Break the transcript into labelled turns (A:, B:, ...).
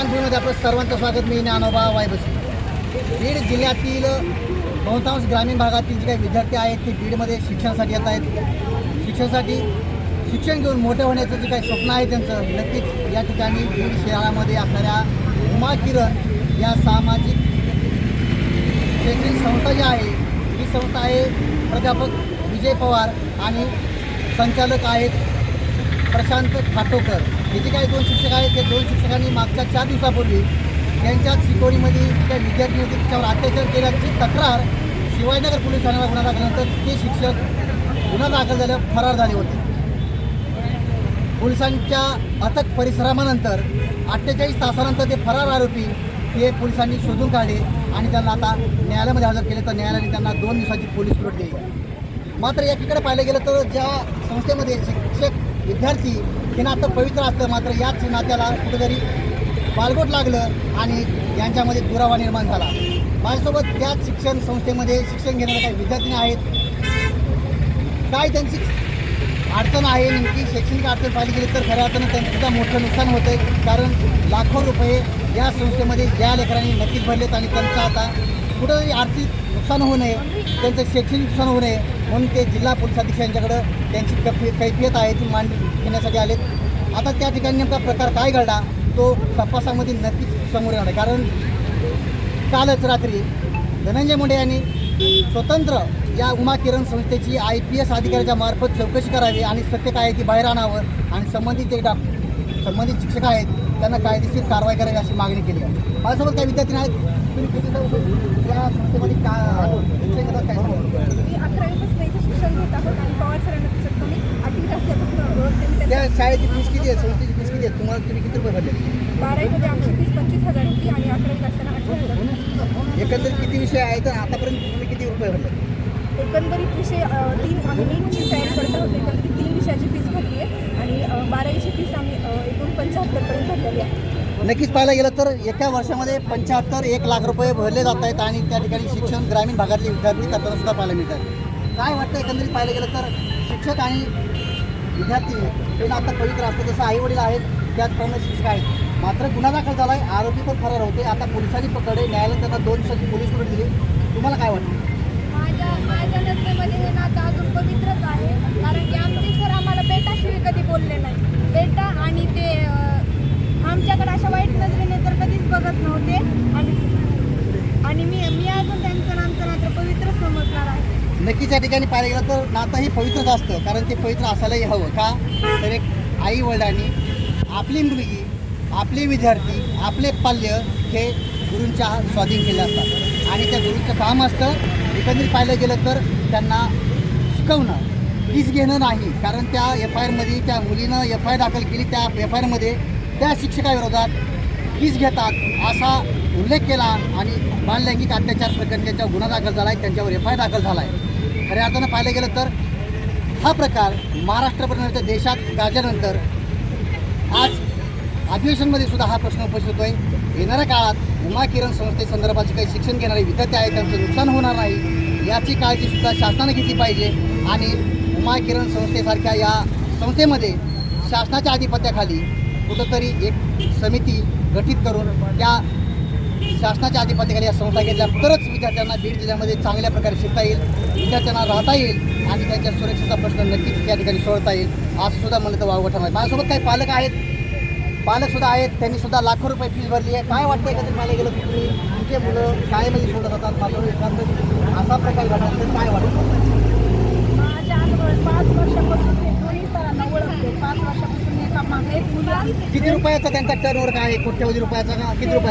A: ज्ञानभूमीमध्ये आपलं सर्वांचं स्वागत. मी ज्ञानोबा वायबसी. बीड जिल्ह्यातील बहुतांश ग्रामीण भागातील जे काही विद्यार्थी आहेत ते बीडमध्ये शिक्षणासाठी येत आहेत. शिक्षणासाठी शिक्षण घेऊन मोठे होण्याचं जे काही स्वप्न आहे त्यांचं नक्कीच या ठिकाणी बीड शहरामध्ये असणाऱ्या उमा किरण या सामाजिक शैक्षणिक संस्था जी आहे ही संस्था आहे प्राध्यापक विजय पवार आणि संचालक आहेत प्रशांत खाटोकर. हे जे काही दोन शिक्षक आहेत ते दोन शिक्षकांनी मागच्या चार दिवसापूर्वी त्यांच्या शिकवणीमध्ये काही विद्यार्थी होते त्याच्यावर अत्याचार केल्याची तक्रार शिवाजीनगर पोलीस ठाण्यावर गुन्हा दाखल्यानंतर ते शिक्षक गुन्हा दाखल झाल्यावर फरार झाले होते. पोलिसांच्या अथक परिश्रमानंतर अठ्ठेचाळीस तासानंतर ते फरार आरोपी हे पोलिसांनी शोधून काढले आणि त्यांना आता न्यायालयामध्ये हजर केले. तर न्यायालयाने त्यांना दोन दिवसाची पोलीस कोट दिली. मात्र एकीकडे पाहिलं गेलं तर ज्या संस्थेमध्ये शिक्षक विद्यार्थी हे नातं पवित्र असतं. मात्र याच नात्याला कुठेतरी बालगोट लागलं आणि यांच्यामध्ये दुरावा निर्माण झाला. माझ्यासोबत त्याच शिक्षण संस्थेमध्ये शिक्षण घेणाऱ्या काही विद्यार्थी आहेत. काय त्यांची अडचण आहे नेमकी शैक्षणिक अडचण पाहिली गेली तर खऱ्या अर्थानं त्यांचंसुद्धा मोठं नुकसान होतं आहे कारण लाखो रुपये या संस्थेमध्ये या लेकरांनी नक्कीच भरलेत आणि त्यांचं आता कुठंतरी आर्थिक नुकसान होऊ नये त्यांचं शैक्षणिक नुकसान होऊ नये. म्हणून ते जिल्हा पोलीस अधीक्षकांच्याकडं त्यांची कफी कैफियत आहे ती मांड घेण्यासाठी आलेत. आता त्या ठिकाणी नेमका प्रकार काय घडला तो तपासामध्ये नक्कीच समोर येणार कारण कालच रात्री धनंजय मुंडे यांनी स्वतंत्र या उमा किरण संस्थेची आय पी एस अधिकाऱ्याच्या मार्फत चौकशी करावी आणि सत्य काय आहे ती बाहेर आणावं आणि संबंधित जे डॉ संबंधित शिक्षक आहेत त्यांना कायदेशीर कारवाई करावी अशी मागणी केली आहे. माझ्यासोबत काही विद्यार्थी आहेत या संस्थेमध्ये त्या शाळेची फीस किती आहे? संस्थेची फीस किती आहे? तुम्हाला तुम्ही किती रुपये भरले?
B: बारावीमध्ये आमची फीस पंचवीस हजार होती आणि अकरावीत असताना अठरा हजार
A: एकंदरीत किती विषय आहेत आणि आतापर्यंत तुम्ही किती रुपये भरले?
B: एकंदरीत विषय तीन आम्ही नीटची तयारी करत आहोत. एकंदरीत तीन विषयाची फीस भरली आहे. आणि बारावीची फीस आम्ही
A: नक्कीच पाहायला गेलं तर एका वर्षामध्ये पंच्याहत्तर एक लाख रुपये भरले जात आहेत आणि त्या ठिकाणी शिक्षण ग्रामीण भागातले विद्यार्थी करताना सुद्धा पाहायला मिळतात. काय वाटतं एकंदरीत पाहायला गेलं तर शिक्षक आणि विद्यार्थी हे नातं पवित्र असतं जसं आई वडील आहेत त्याचप्रमाणे शिक्षक आहेत. मात्र गुन्हा दाखल झाला आहे आरोपी पण फरार होते. आता पोलिसांनी पकडे न्यायालयाने त्यांना दोन दिवसाची पोलीस कोठडी दिली. तुम्हाला काय वाटतं?
C: माझ्या माझ्या नजरेमध्ये हे नातं अजून पवित्रच आहे कारण की आमचे सर आम्हाला बेटाशिवाय कधी बोलले नाही बेटा आणि ते अं, आमच्याकडे अशा वाईट नजरेने तर कधीच बघत नव्हते आणि आणि मी मी अजून त्यांचं आणि आमचं नातं पवित्र समजणार नक्कीच्या
A: नक्कीच या ठिकाणी पाहायला गेलं तर नातं हे पवित्रच असतं कारण ते पवित्र असायलाही हवं का? तर एक आई वडिलांनी आपली मुलगी आपले विद्यार्थी आपले पाल्य हे गुरूंच्या स्वाधीन केले असतात आणि त्या गुरूंचं काम असतं एकंदरीत पाहिलं गेलं तर त्यांना शिकवणं. फीस घेणं नाही कारण त्या एफ आय आरमध्ये त्या मुलीनं एफ आय दाखल केली त्या एफ आय आरमध्ये त्या शिक्षकाविरोधात फीस घेतात असा उल्लेख केला आणि बाललैंगिक अत्याचार प्रकरणी गुन्हा दाखल झाला आहे त्यांच्यावर एफ आय दाखल झाला आहे खऱ्या अर्थानं पाहिलं गेलं तर हा प्रकार महाराष्ट्रापर्यंत देशात गाजल्यानंतर आज अधिवेशनमध्ये सुद्धा हा प्रश्न उपस्थित आहे येणाऱ्या काळात उमा किरण संस्थेसंदर्भाचे काही शिक्षण घेणारे विद्यार्थी आहेत त्यांचं नुकसान होणार नाही याची काळजीसुद्धा शासनाने घेतली पाहिजे. आणि उमा किरण संस्थेसारख्या या संस्थेमध्ये शासनाच्या आधिपत्याखाली कुठंतरी एक समिती गठीत करून त्या शासनाच्या आधिपत्याखाली या संस्था घेतल्या. तरच विद्यार्थ्यांना बीड जिल्ह्यामध्ये चांगल्या प्रकारे शिकता येईल विद्यार्थ्यांना राहता येईल आणि त्यांच्या सुरक्षेचा प्रश्न नक्कीच त्या ठिकाणी सोडता येईल. असं सुद्धा मला तर वावगं ठरणार माझ्यासोबत काही पालक आहेत. पालक सुद्धा आहेत. त्यांनी सुद्धा लाखो रुपये फीस भरली आहे. काय वाटतं एकत्रित पाहायला गेलं की तुम्ही तुमचे मुलं शाळेमध्ये सोडत जातात मात्र एखादं असा प्रकार घडला तर काय वाटतं?
B: माझ्या अनुभवात पाच वर्षापासून ते दोन्ही सरांना ओळखते. पाच वर्षापासून एका मागे एक मुली आहे.
A: किती रुपयाचा त्यांचा टर्नओव्हर काय आहे? कोट्यवधी रुपयाचा का? किती रुपये?